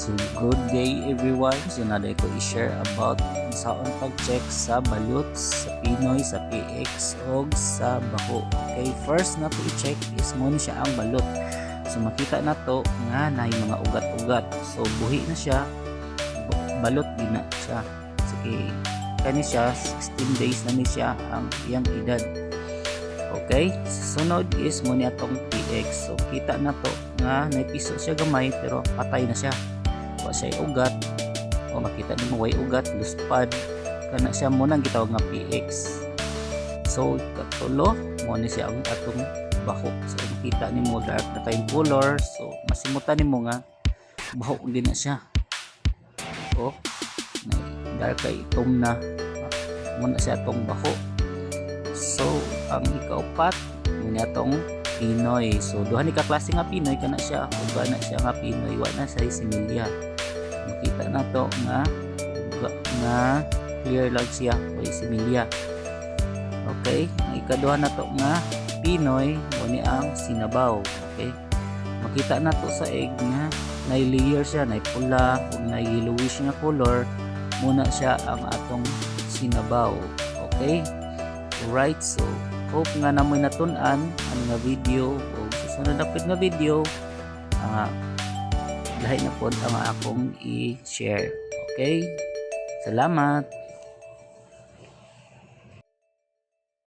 So good day everyone. So naday ko i-share about sa pag-check sa balot sa Pinoy, sa PX o sa Baho. Okay, first na to i-check is mo ni siya ang balot. So makita na to nga na mga ugat-ugat. So buhi na siya. Balot din na siya. Sige, kani siya 16 days na ni siya ang iyang edad. Okay, sunod is mo ni atong PX. So kita na to nga naipiso siya gamay pero patay na siya. Wa siya ugat. O makita ni mo way ugat, luspad. Kana siya mo nang gitawag nga PX. So katulo mo ni siya ang atong baho. So makita ni mo dark na kayong color. So masimutan ni mo nga baho din na siya. O dark kay itom na mo na siya atong baho. So ang ikaupat mo ni atong Pinoy. So duha ni ka klase nga Pinoy kana siya ug na siya nga Pinoy wa na sa similya. Makita na to nga nga clear lang siya o similya. Okay, ang ikaduha na to nga Pinoy mo ni ang sinabaw. Okay? Makita na to sa egg nga nay layer siya, nay pula, ug nay yellowish nga color muna siya ang atong sinabaw. Okay? Alright, so hope nga namoy natun-an ang nga video o susunod na nga video ah lahi na pod ang akong i-share. Okay? Salamat.